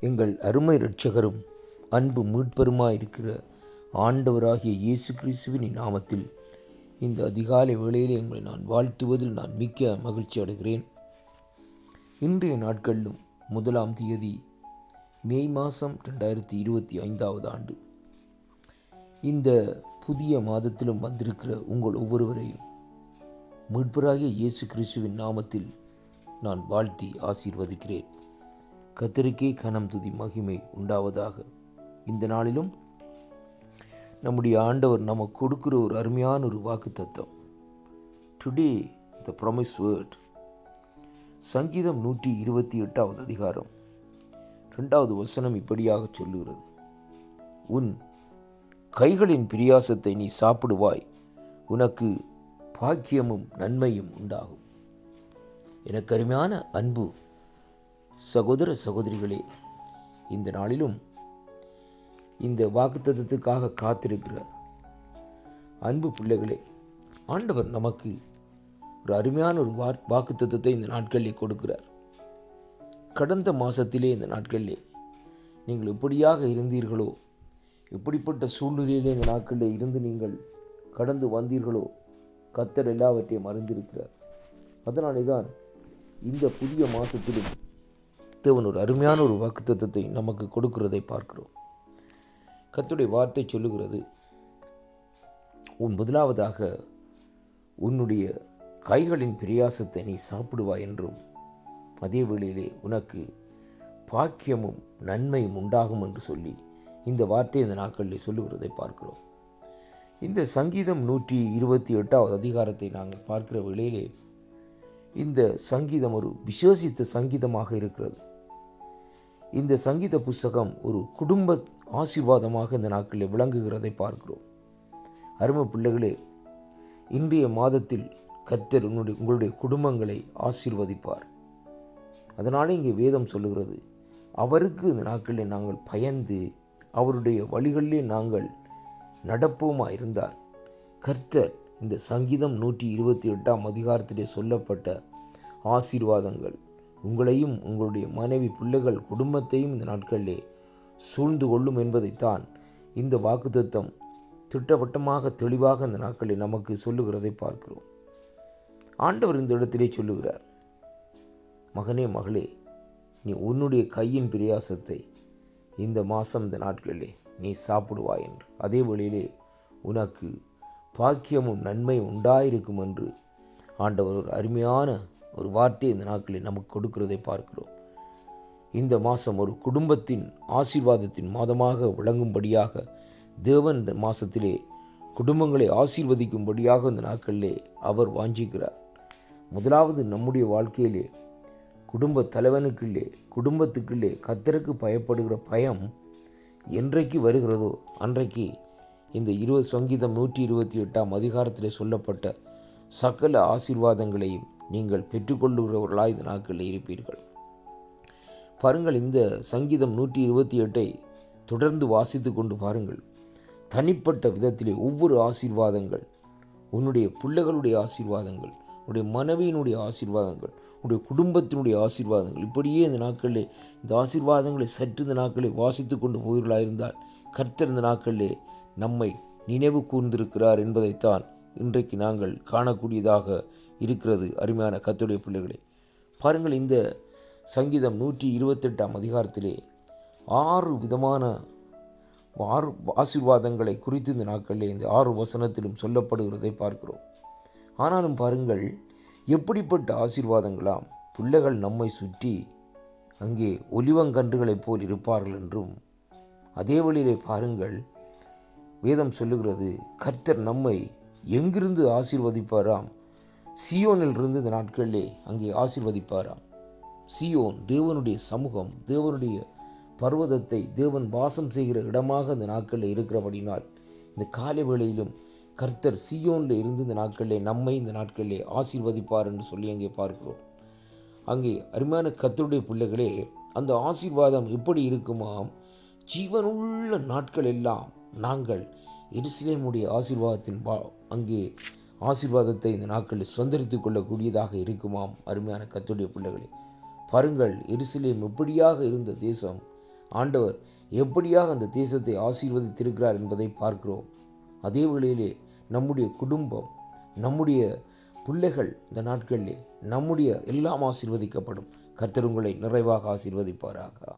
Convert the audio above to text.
எங்கள் அருமை இரட்சகரும் அன்பு மீட்பருமாயிருக்கிற ஆண்டவராகிய இயேசு கிறிஸ்துவின் நாமத்தில் இந்த அதிகாலை வேளையில் எங்களை நான் வாழ்த்துவதில் நான் மிக்க மகிழ்ச்சி அடைகிறேன். இன்றைய நாட்களிலும் முதலாம் தேதி மே மாதம் ரெண்டாயிரத்தி இருபத்தி ஐந்தாவது ஆண்டு. இந்த புதிய மாதத்திலும் வந்திருக்கிற உங்கள் ஒவ்வொருவரையும் மீட்பராகிய இயேசு கிறிஸ்துவின் நாமத்தில் நான் வாழ்த்தி ஆசீர்வதிக்கிறேன். கத்திரிக்கை கனம் துதி மகிமை உண்டாவதாக. இந்த நாளிலும் நம்முடைய ஆண்டவர் நமக்கு கொடுக்குற ஒரு அருமையான ஒரு வாக்கு தத்துவம் டுடே த ப்ரொமிஸ் வேர்ட் சங்கீதம் நூற்றி இருபத்தி எட்டாவது அதிகாரம். ரெண்டாவது வசனம் இப்படியாக சொல்லுகிறது. உன் கைகளின் பிரியாசத்தை நீ சாப்பிடுவாய். உனக்கு பாக்கியமும் நன்மையும் உண்டாகும். எனக்கு அருமையான அன்பு சகோதர சகோதரிகளே இந்த நாளிலும் இந்த வாக்குத்தத்துக்காக காத்திருக்கிற அன்பு பிள்ளைகளே ஆண்டவர் நமக்கு ஒரு அருமையான ஒரு வா வாக்குத்தத்தை இந்த நாட்களிலே கொடுக்கிறார். கடந்த மாதத்திலே இந்த நாட்களிலே நீங்கள் எப்படியாக இருந்தீர்களோ எப்படிப்பட்ட சூழ்நிலையிலே இந்த நாட்களிலே இருந்து நீங்கள் கடந்து வந்தீர்களோ கத்தர் எல்லாவற்றையும் அறிந்திருக்கிறார். அதனாலே தான் இந்த புதிய மாதத்திலும் தேவன் ஒரு அருமையான ஒரு வாக்குத்தத்தை நமக்கு கொடுக்கிறதை பார்க்கிறோம். கத்துடைய வார்த்தை சொல்லுகிறது உன் முதலாவதாக உன்னுடைய கைகளின் பிரியாசத்தை நீ சாப்பிடுவாய் என்றும் அதே வேளையிலே உனக்கு பாக்கியமும் நன்மையும் உண்டாகும் என்று சொல்லி இந்த வார்த்தை இந்த நாட்களில் சொல்லுகிறதை பார்க்கிறோம். இந்த சங்கீதம் நூற்றி இருபத்தி எட்டாவது அதிகாரத்தை நாங்கள் பார்க்கிற வேளையிலே இந்த சங்கீதம் ஒரு விசேஷித்த சங்கீதமாக இருக்கிறது. இந்த சங்கீத புஸ்தகம் ஒரு குடும்ப ஆசீர்வாதமாக இந்த நாட்களில் விளங்குகிறதை பார்க்கிறோம். அருமை பிள்ளைகளே இன்றைய மாதத்தில் கர்த்தர் உன்னுடைய உங்களுடைய குடும்பங்களை ஆசீர்வதிப்பார். அதனாலே இங்கே வேதம் சொல்லுகிறது அவருக்கு இந்த நாட்களில் நாங்கள் பயந்து அவருடைய வழிகளிலே நாங்கள் நடப்போமா இருந்தார் கர்த்தர் இந்த சங்கீதம் நூற்றி இருபத்தி எட்டாம் அதிகாரத்திலே சொல்லப்பட்ட ஆசீர்வாதங்கள். உங்களையும் உங்களுடைய மனைவி பிள்ளைகள் குடும்பத்தையும் இந்த நாட்களிலே சூழ்ந்து கொள்ளும் என்பதைத்தான் இந்த வாக்குத்தத்தம் திட்டவட்டமாக தெளிவாக இந்த நாட்களில் நமக்கு சொல்லுகிறதை பார்க்கிறோம். ஆண்டவர் இந்த இடத்திலே சொல்லுகிறார் மகனே மகளே நீ உன்னுடைய கையின் பிரயாசத்தை இந்த மாதம் இந்த நாட்களிலே நீ சாப்பிடுவாய் என்று. அதே வழியிலே உனக்கு பாக்கியமும் நன்மையும் உண்டாயிருக்கும் என்று ஆண்டவர் ஒரு அருமையான ஒரு வார்த்தையை இந்த நாட்களில் நமக்கு கொடுக்கிறதை பார்க்கிறோம். இந்த மாதம் ஒரு குடும்பத்தின் ஆசீர்வாதத்தின் மாதமாக விளங்கும்படியாக தேவன் இந்த மாதத்திலே குடும்பங்களை ஆசீர்வதிக்கும்படியாக இந்த நாட்களிலே அவர் வாஞ்சிக்கிறார். முதலாவது நம்முடைய வாழ்க்கையிலே குடும்ப தலைவனுக்குள்ளே குடும்பத்துக்குள்ளே கத்தருக்கு பயப்படுகிற பயம் என்றைக்கு வருகிறதோ அன்றைக்கு இந்த இருபது சங்கீதம் நூற்றி இருபத்தி எட்டாம் அதிகாரத்தில் சொல்லப்பட்ட சகல ஆசீர்வாதங்களையும் நீங்கள் பெற்றுக்கொள்ளுகிறவர்களாக இந்த நாட்களில் இருப்பீர்கள். பாருங்கள் இந்த சங்கீதம் நூற்றி இருபத்தி எட்டை தொடர்ந்து வாசித்து கொண்டு பாருங்கள். தனிப்பட்ட விதத்திலே ஒவ்வொரு ஆசீர்வாதங்கள் உன்னுடைய பிள்ளைகளுடைய ஆசீர்வாதங்கள் உடைய மனைவியினுடைய ஆசீர்வாதங்கள் உடைய குடும்பத்தினுடைய ஆசீர்வாதங்கள். இப்படியே இந்த நாட்களிலே இந்த ஆசீர்வாதங்களை சற்று இந்த நாட்களை வாசித்து கொண்டு இருந்தால் கர்த்தர் இந்த நாட்களிலே நம்மை நினைவு கூர்ந்திருக்கிறார் என்பதைத்தான் இன்றைக்கு நாங்கள் காணக்கூடியதாக இருக்கிறது அருமையான கத்துடைய பிள்ளைகளே. பாருங்கள் இந்த சங்கீதம் நூற்றி இருபத்தெட்டாம் அதிகாரத்திலே ஆறு விதமான ஆறு ஆசீர்வாதங்களை குறித்து இந்த நாட்களிலே இந்த ஆறு வசனத்திலும் சொல்லப்படுகிறதை பார்க்கிறோம். ஆனாலும் பாருங்கள் எப்படிப்பட்ட ஆசீர்வாதங்களாம் பிள்ளைகள் நம்மை சுற்றி அங்கே ஒலிவங்கன்றுகளைப் போல் இருப்பார்கள் என்றும் அதே வழியிலே பாருங்கள் வேதம் சொல்லுகிறது கர்த்தர் நம்மை எங்கிருந்து ஆசீர்வதிப்பாராம்? சியோனில் இருந்து இந்த நாட்களிலே அங்கே ஆசீர்வதிப்பாராம்? சியோன் தேவனுடைய சமூகம் தேவனுடைய பர்வதத்தை தேவன் வாசம் செய்கிற இடமாக இந்த நாட்களில் இருக்கிறபடினால் இந்த காலை வேளையிலும் கர்த்தர் சியோனில் இருந்து இந்த நாட்களிலே நம்மை இந்த நாட்களிலே ஆசீர்வதிப்பார் என்று சொல்லி அங்கே பார்க்கிறோம். அங்கே அருமையான கர்த்தருடைய பிள்ளைகளே அந்த ஆசீர்வாதம் எப்படி இருக்குமாம் ஜீவனுள்ள நாட்கள் எல்லாம் நாங்கள் எருசலேமுடைய ஆசீர்வாதத்தின் பா அங்கே ஆசீர்வாதத்தை இந்த நாட்களில் சுதந்திரித்து கொள்ளக்கூடியதாக இருக்குமாம் அருமையான கத்துடைய பிள்ளைகளே பாருங்கள் எருசலேம் எப்படியாக இருந்த தேசம் ஆண்டவர் எப்படியாக அந்த தேசத்தை ஆசீர்வதித்திருக்கிறார் என்பதை பார்க்கிறோம். அதே வேளையிலே நம்முடைய குடும்பம் நம்முடைய பிள்ளைகள் இந்த நாட்களிலே நம்முடைய எல்லாம் ஆசீர்வதிக்கப்படும். கர்த்தர் உங்களை நிறைவாக ஆசீர்வதிப்பாராக.